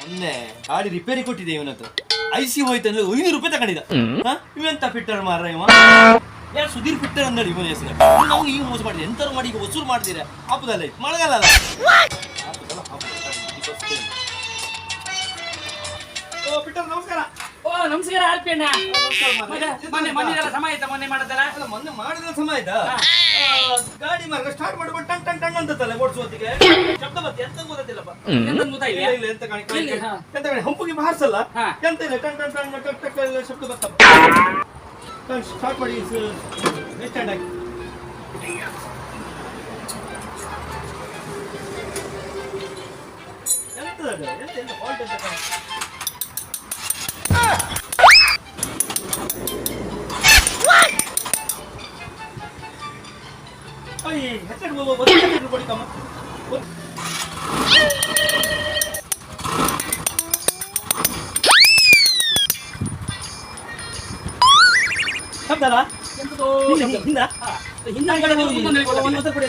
ಮೊನ್ನೆ ಗಾಡಿ ರಿಪೇರಿ ಕೊಟ್ಟಿದೆ ಇವನತ್ರ ಐ ಸಿ ಹೋಯ್ತು ಅಂದ್ರೆ ಐನೂರು ರೂಪಾಯಿ ತಗೊಂಡಿದ್ದ ಇವೆಂತ ಫಿಟ್ಟರ್ ಮಾರ ಇವ ಯಾರು ಸುಧೀರ್ ಫಿಟ್ಟರ್ ಅಂದ್ರೆ ಇವನ ಹೆಸರು ನಾವು ಈಗ ಮೋಸ ಮಾಡಿದೆ ಎಂತಾರು ಮಾಡಿ ಈಗ ವಸೂರು ಮಾಡ್ತೀರ ಹಬ್ಬದಲ್ಲ ಮಳೆಗಾಲ ಅಲ್ಲ. ಓ ಫಿಟ್ಟರ್ ನಮಸ್ಕಾರ ಓ ನಮಸ್ಕಾರ ಆರ್ಪಿಯಣ್ಣ ಮೊನ್ನೆ ಮೊನ್ನೆ ಎಲ್ಲ ಸಮ ಆಯ್ತಾ ಮೊನ್ನೆ ಮಾಡದಲ್ಲ ಮೊನ್ನೆ ಮಾಡಿದ್ರೆ ಸಮಯ ಆಯ್ತಾ ಗಾಡಿ ಮಾರ್ಗ ಸ್ಟಾರ್ಟ್ ಮಾಡಿ ಟಂಗ್ ಟಂಗ್ ಟಂಗ್ ಅಂತತ್ತಲ್ಲ ಓಡಿಸುವತ್ತಿಗೆ. ಶಬ್ದ ಬತ್ತೆ ಎಂತ ಗೊತ್ತಿಲ್ಲಪ್ಪ ಎಂತ ಗೊತ್ತಾ ಇಲ್ಲ ಇಲ್ಲ ಎಂತ ಕಾಣಿ. ಎಂತ ಕಾಣಿ ಹಂಪಿಗೆ ಮಾರ್ಸಲ್ಲ ಹಾ. ಎಂತ ಇಲ್ಲ ಟಂಗ್ ಟಂಗ್ ಟಂಗ್ ಟಕ್ ಟಕ್ ಎಲ್ಲ ಶಬ್ದ ಬರ್ತಪ್ಪ ಸ್ಟಾರ್ಟ್ ಮಾಡಿ ಸ್ಟ್ಯಾಂಡ್ ಆಗಿ ಎಂತದ ಅದು? ಎಂತ ಎಂತ ಫಾಲ್ಟ್ ಎಂತ ಒಂದು- ಒಂದು ಹೆಸರು ಕೊಡಿ.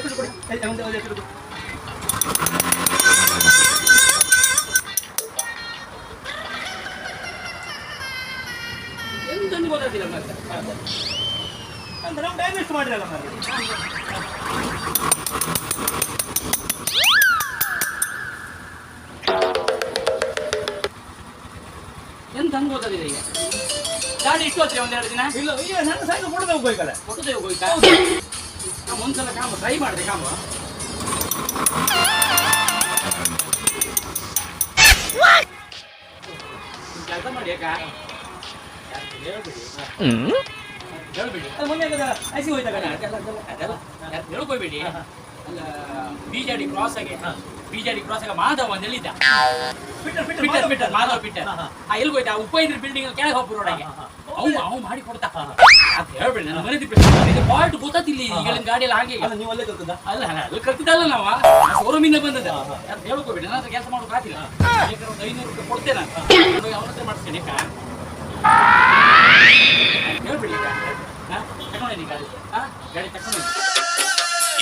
ಎಂತಂದು ಗೊತ್ತಾಗ್ತಿಲ್ಲ ಮತ್ತೆ ಅಂತ ನಾವು ಮಾಡಿರಲ್ಲ ಮಾರ್ರೆ. ಎಂತ ಅಂದ್ ಗೊತ್ತಾಗಿಲ್ಲ ಈಗ? ಗಾಡಿ ಇಷ್ಟು ಹೋತ್ರಿ ಒಂದೆರಡು ದಿನ? ಇಲ್ಲ ಈಗ ನನ್ನ ಸಾಯಂಕಾಲ ಕೊಡದೆ ಹೋಗ್ಬೇಕಲ್ಲ. ಕೊಡದೆ ಹೋಗ್ಬೇಕಾ? ನಾ ಒಂದ್ಸಲ ಕಾಮ ಟ್ರೈ ಮಾಡಿದೆ ಕಾಮ. ಕೆಲಸ ಮಾಡಿ ಹೇಳ್ಬಿಡಿ ಹೇಳ್ಬಿಡಿ. ಅದು ಮೊನ್ನೆ ಆಗದ ಐಸಿ ಹೋಯ್ತಾ ಅದೆಲ್ಲ ಕಣೆ? ಅದೆಲ್ಲ ಅದೆಲ್ಲ ಹೇಳ್ಕೊಬೇಡಿ ಬಿಜಾಡಿ ಕ್ರಾಸ್ ಆಗಿ ಬಿಜೆಡಿ ಕ್ರಾಸ್ ಆಗ ಮಾಧವ ಅಂತ ಹೇಳಿದ್ದ ಪಿಟ್ಟರ್ ಪಿಟ್ಟರ್ ಮಾಧವ ಪಿಟ್ಟರ್. ಆ ಎಲ್ಲಿ ಹೋಯ್ತಾ ಉಪೇಂದ್ರ ಬಿಲ್ಡಿಂಗ್ ಕೆಳಗೆ ಹೋಗ್ಬಿಡು ರೋಡಾಗೆ. ಅವು ಅವು ಮಾಡಿ ಕೊಡ್ತಾ. ಅಂತ ಹೇಳ್ಬೇಡಿ ನನ್ನ ಮನೆ ತಿಪ್ಪಿ ಫಾಲ್ಟ್ ಗೊತ್ತಿಲ್ಲ ಈಗಿನ ಗಾಡಿ ಎಲ್ಲ ಹಾಗೆ. ಅಲ್ಲ ನೀವು ಅಲ್ಲೇ ಕಲ್ತದ ಅಲ್ಲ ಅಲ್ಲ ಕಲ್ತಿದ್ದಲ್ಲ ನಾವು. ಇಂದ ಬಂದದ ಯಾರು ಹೇಳ್ಕೋಬೇಡಿ ನನ್ನ ಹತ್ರ ಕೆಲಸ ಮಾಡೋಕೆ ಆಗಿಲ್ಲ ಒಂದು ಐನೂರು ರೂಪಾಯಿ ಕೊಡ್ತೇನೆ ನಾನು. ಅವನ ಹತ್ರ ಮಾಡಿಸ್ತೇನೆ ಅಕ್ಕ ಹೇಳ್ಬಿಡಿ ಅಕ್ಕ ಹಾ? ಗಾಡಿ ಗಾಡಿ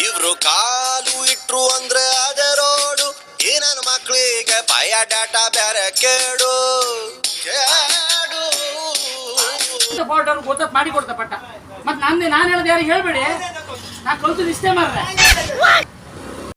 ಇವ್ರು ಕಾಲು ಇಟ್ರು ಅಂದ್ರೆ ಅದೇ ರೋಡು. ಈ ಮಕ್ಳಿಗೆ ಮಕ್ಕಳಿಗೆ ಭಯ ಡಾಟಾ ಬೇರೆ ಕೇಳು ಕೇಡು. ಫಾಲ್ಟ್ ಅವ್ರು ಗೊತ್ತ ಮಾಡಿ ಕೊಡ್ತಾ ಪಟ್ಟ. ಮತ್ತೆ ನಂದೇ ನಾನು ಹೇಳೋದು ಯಾರು ಹೇಳ್ಬೇಡಿ. ನಾ ಕಲ್ತು ಇಷ್ಟೇ ಮಾರ್ರೆ.